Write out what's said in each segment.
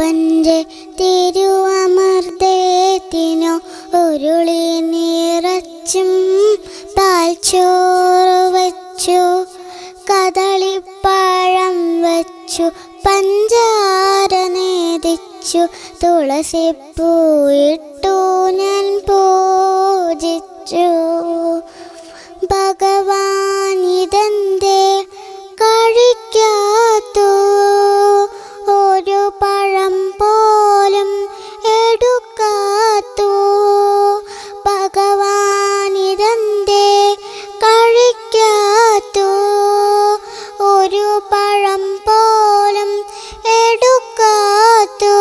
അപ്പന്റെ തിരുവമർദ്ദേത്തിനു ഉരുളി നിറച്ചും പാൽച്ചോറ് വച്ചു കദളിപ്പഴം വച്ചു പഞ്ചാര നേദിച്ചു തുളസിപ്പൂയിട്ടു ഞാൻ പൂജിച്ചു. ഭഗവാൻ ഇതെന്തേ പഴം പോലും എടുക്കാത്തു?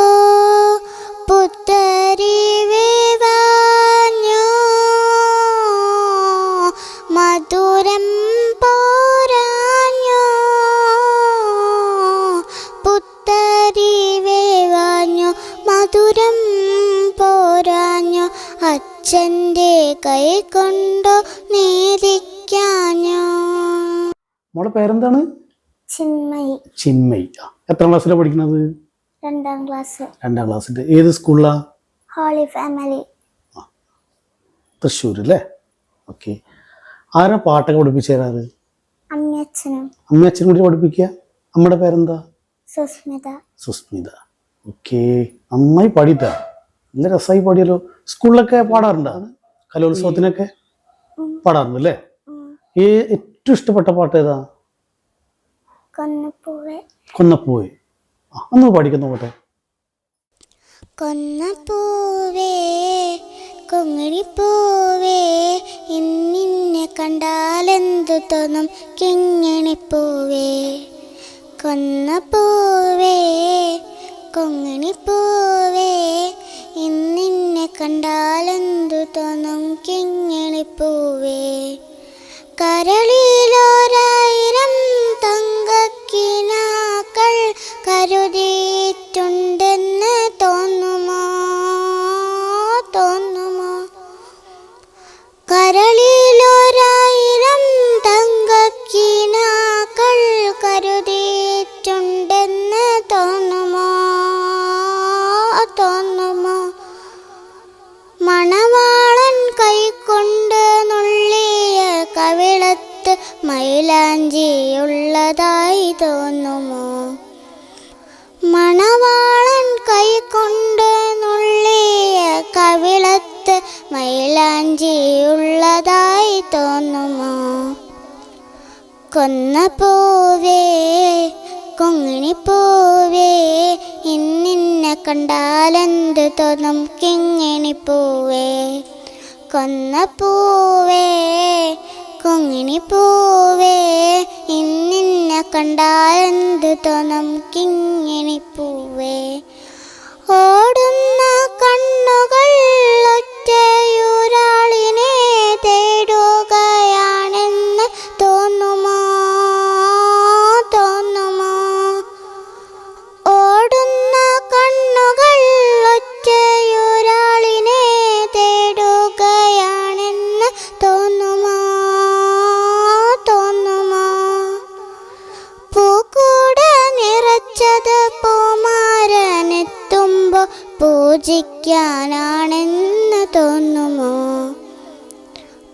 പുത്തരി വിവാഞ്ഞു? മധുരം പോരാഞ്ഞു? പുത്തരി വേവാഞ്ഞു? മധുരം പോരാഞ്ഞു? അച്ഛന്റെ കൈ കൊണ്ടു നേദിക്കാഞ്ഞു മോളെ പേരെന്താണ്? ചിന്മയി. ചിന്മയി. എത്ര ക്ലാസ്സിലാണ് പഠിക്കുന്നത് രണ്ടാം ക്ലാസ്. രണ്ടാം ക്ലാസ്സിന്റെ. ഏത് സ്കൂളിലാ? Holy family. തൃശ്ശൂർ അല്ലേ? ഓക്കെ. ആരാ പാട്ടൊക്കെ പഠിപ്പിച്ചു തരാറ്? അമ്മയച്ഛനും. അമ്മയച്ഛനും കൂടി പഠിപ്പിക്കുക? അമ്മയുടെ പേരെന്താ? സുസ്മിത. സുസ്മിത. ഓക്കെ. നന്നായി പാടിയിട്ടാ. നല്ല രസമായി പാടിയല്ലോ. സ്കൂളിലൊക്കെ പാടാറുണ്ടോ? കലോത്സവത്തിനൊക്കെ പാടാറുണ്ട് അല്ലേ ഈ ഏറ്റവും ഇഷ്ടപ്പെട്ട പാട്ട് ഏതാ? കൊന്നപ്പൂവെ. ആ ഒന്ന് പാടിക്കുന്ന കൂട്ടെ. കൊന്നപ്പൂവേ കൊങ്ങിണിപ്പൂവേ ഇന്നിന്നെ കണ്ടാലെന്തു തോന്നും കിങ്ങിണിപ്പൂവേ. കൊന്നപ്പൂവേ കൊങ്ങിണിപ്പൂവേ ഇന്നിന്നെ കണ്ടാലെന്തു തോന്നും കിങ്ങിണിപ്പൂവേ. കരളിലോരായിരം മൈലാഞ്ചിയുള്ളതായി തോന്നുമോ? മണവാളൻ കൈകൊണ്ട് നുള്ളിയ കവിളത്ത് മൈലാഞ്ചിയുള്ളതായി തോന്നുമോ? കൊന്ന പൂവേ കൊങ്ങിണിപ്പൂവേ ഇന്നിന്നെ കണ്ടാലെന്ത് തോന്നും കിങ്ങിണിപ്പൂവേ? കൊന്ന പൂവേ കൊങ്ങിണിപ്പൂവേ ഇന്നിന്നെ കണ്ടാലെന്ത് തോന്നും? കിങ്ങിണി പൂവേ. ഓടുന്ന കണ്ണുകൾ പൂജിക്കാനാണെന്ന് തോന്നുമോ?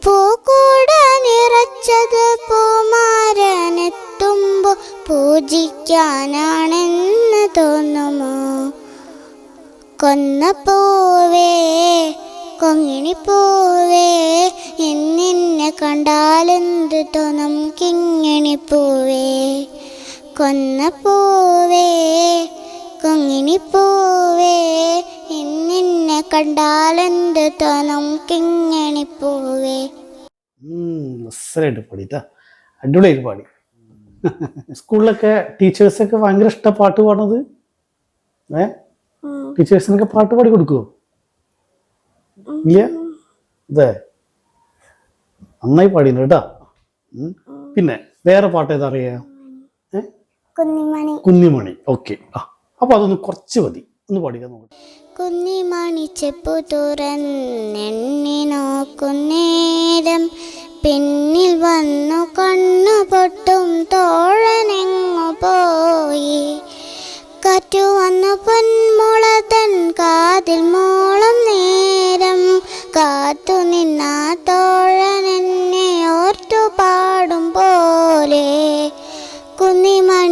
പൂക്കൂട നിറച്ചത് പൂമാരനെത്തുമ്പോ പൂജിക്കാനാണെന്ന് തോന്നുമോ? കൊന്ന പൂവേ കൊങ്ങിണിപ്പൂവേ എന്നിന്നെ കണ്ടാലെന്ത് തോന്നും കിങ്ങിണിപ്പൂവേ കൊന്ന പൂവേ കൊങ്ങിണിപ്പൂവേ എന്നിന്നെ കണ്ടാലെന്ത് തോന്നും കിങ്ങിണിപ്പൂവേ. പാടിട്ടാ. അടിപൊളിയായിട്ട് പാടി. സ്കൂളിലൊക്കെ ടീച്ചേഴ്സൊക്കെ ഭയങ്കര ഇഷ്ട പാട്ട് പാടുന്നത്? ഏ? ടീച്ചേഴ്സിനൊക്കെ പാട്ട് പാടി കൊടുക്കുമോ ഇല്ല? അതെ. നന്നായി പാടിയില്ല കേട്ടാ. പിന്നെ വേറെ പാട്ട് ഏതാ അറിയാ? ഏ? കുഞ്ഞിമണി. കുഞ്ഞിമണി. ഓക്കെ. ആ അപ്പൊ അതൊന്ന് കുറച്ച് മതി. ഒന്ന് പാടിക്കാൻ നോക്കട്ടെ കുന്നി മണിച്ചെപ്പു തുറന്നെണ്ണി നോക്കുന്നേരം പിന്നിൽ വന്നു കണ്ണു പൊട്ടും തോഴനെങ്ങു പോയി. കാറ്റു വന്നു പൊന്മുള തൻ കാതിൽ മോളും നേരം. കാത്തു നിന്ന തോഴനെന്നെ ഓർത്തു പാടും പോലേ.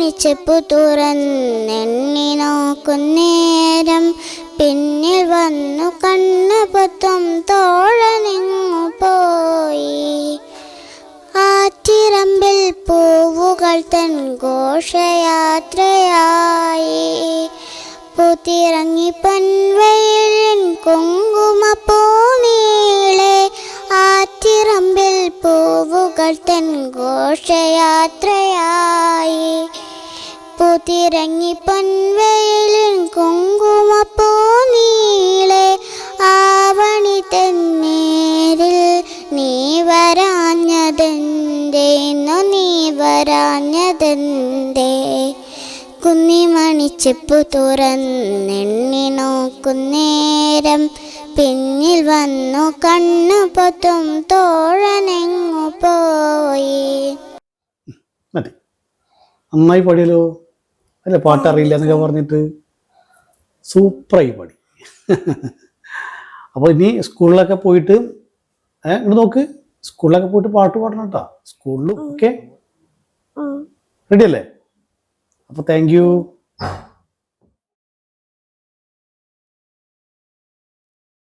കുന്നിമണിച്ചെപ്പു തുറന്നെണ്ണി നോക്കുന്നേരം പിന്നിൽ വന്നു കണ്ണു പൊത്തും തോഴനിങ്ങു പോയി. ആറ്റിറമ്പിൽ പൂവുകൾ തൻ ഘോഷയാത്രയായി. പുത്തിറങ്ങി കുങ്കുമ പൂമീളെ ആറ്റിറമ്പിൽ പൂവുകൾ തൻ ഘോഷയാത്രയായി. പുത്തിറങ്ങി പൊൻവയലിൻ കുങ്കുമപ്പൂനീളെ ആവണി തന്നേരിൽ നീ വരാഞ്ഞതെന്തേ? ഇന്നു നീ വരാഞ്ഞതെന്തേ? കുന്നിമണിച്ചെപ്പു തുറന്നെണ്ണി നോക്കുന്നേരം പിന്നിൽ വന്നു കണ്ണു പൊത്തും തോഴനെങ്ങു പോയി മതി. നന്നായി പാടിയല്ലോ. അല്ല പാട്ടറിയില്ല എന്നൊക്കെ പറഞ്ഞിട്ട് സൂപ്പറായി പാടി. അപ്പോൾ ഇനി സ്കൂളിലൊക്കെ പോയിട്ട് ഏഹ് ഇങ്ങോട്ട് നോക്ക്. സ്കൂളിലൊക്കെ പോയിട്ട് പാട്ട് പാടണം കേട്ടോ സ്കൂളിലും ഒക്കെ റെഡി അല്ലേ അപ്പോൾ താങ്ക് യു